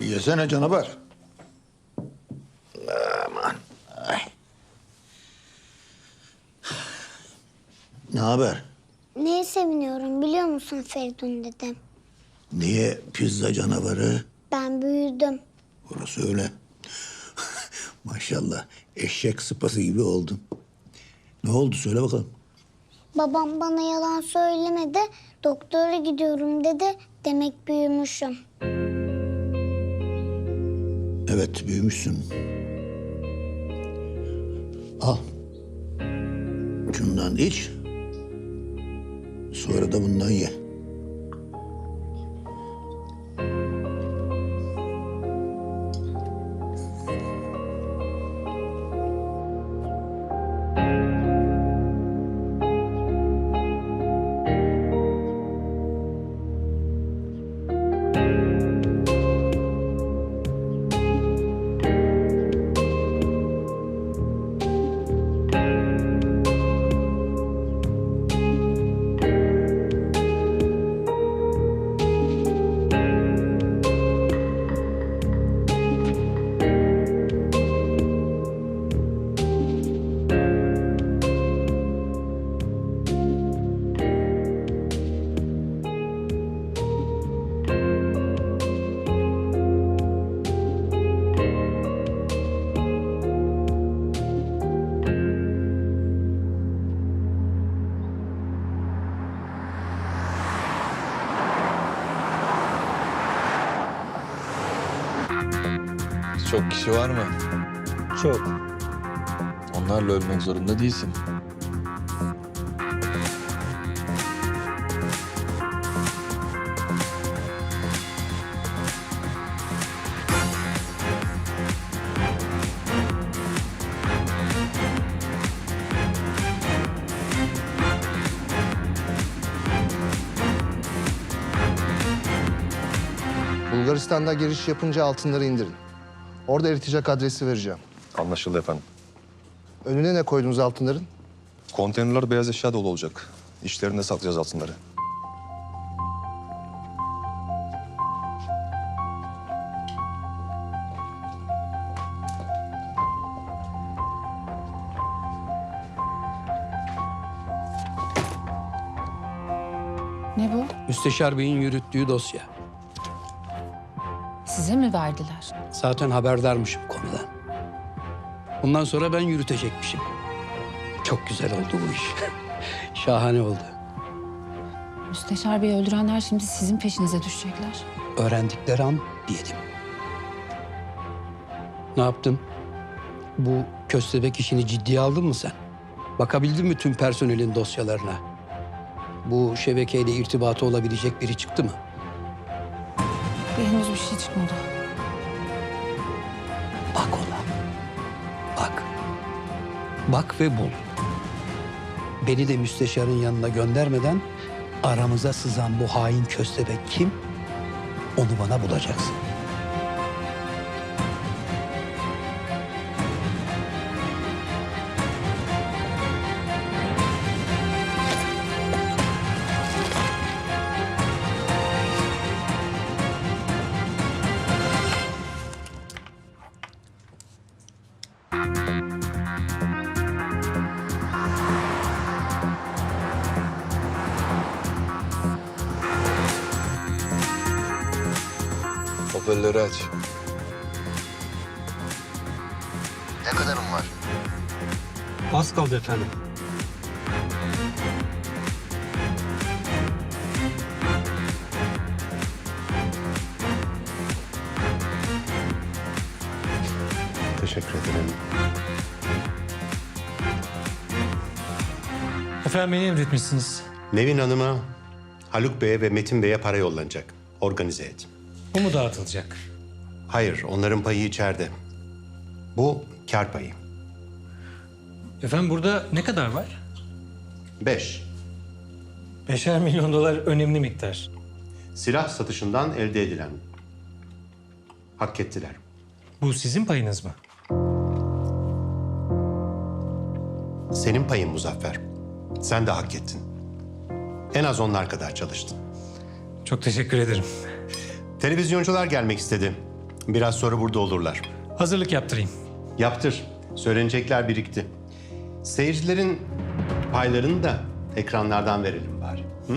Yesene canavar. Aman. Ay. Ne haber? Neye seviniyorum biliyor musun Feridun dedem? Niye pizza canavarı? Ben büyüdüm. Orası öyle. Maşallah eşek sıpası gibi oldun. Ne oldu söyle bakalım. Babam bana yalan söylemedi. Doktora gidiyorum dedi. Demek büyümüşüm. Evet büyümüşsün. Al. Şundan iç. Sonra da bundan ye. Çok kişi var mı? Çok. Onlarla ölmek zorunda değilsin. Bulgaristan'da giriş yapınca altınları indirin. Orada eritecek adresi vereceğim. Anlaşıldı efendim. Önüne ne koydunuz altınların? Konteynerler beyaz eşya dolu olacak. İşlerinde saklayacağız altınları. Ne bu? Müsteşar Bey'in yürüttüğü dosya. Size mi verdiler? Zaten haberdarmışım konudan. Bundan sonra ben yürütecekmişim. Çok güzel oldu bu iş. Şahane oldu. Müsteşar Bey'i öldürenler şimdi sizin peşinize düşecekler. Öğrendikleri an diyelim. Ne yaptın? Bu köstebek işini ciddiye aldın mı sen? Bakabildin mi tüm personelin dosyalarına? Bu şebekeyle irtibatı olabilecek biri çıktı mı? Ve henüz bir şey çıkmadı. Bak ona. Bak. Bak ve bul. Beni de müsteşarın yanına göndermeden aramıza sızan bu hain köstebek kim? Onu bana bulacaksın. Hoparlörü aç. Ne kadarım var? Az kaldı efendim. Teşekkür ederim. Efendim beni emretmişsiniz. Nevin Hanım'a, Haluk Bey'e ve Metin Bey'e para yollanacak. Organize et. Bu mu dağıtılacak? Hayır, onların payı içeride. Bu kar payı. Efendim burada ne kadar var? Beş, Beşer milyon dolar önemli miktar. silah satışından elde edilen. Hak ettiler. Bu sizin payınız mı? Senin payın Muzaffer. Sen de hak ettin. En az onlar kadar çalıştın. Çok teşekkür ederim. Televizyoncular gelmek istedi. Biraz sonra burada olurlar. Hazırlık yaptırayım. Yaptır. Söylenecekler birikti. Seyircilerin paylarını da ekranlardan verelim bari. Hı?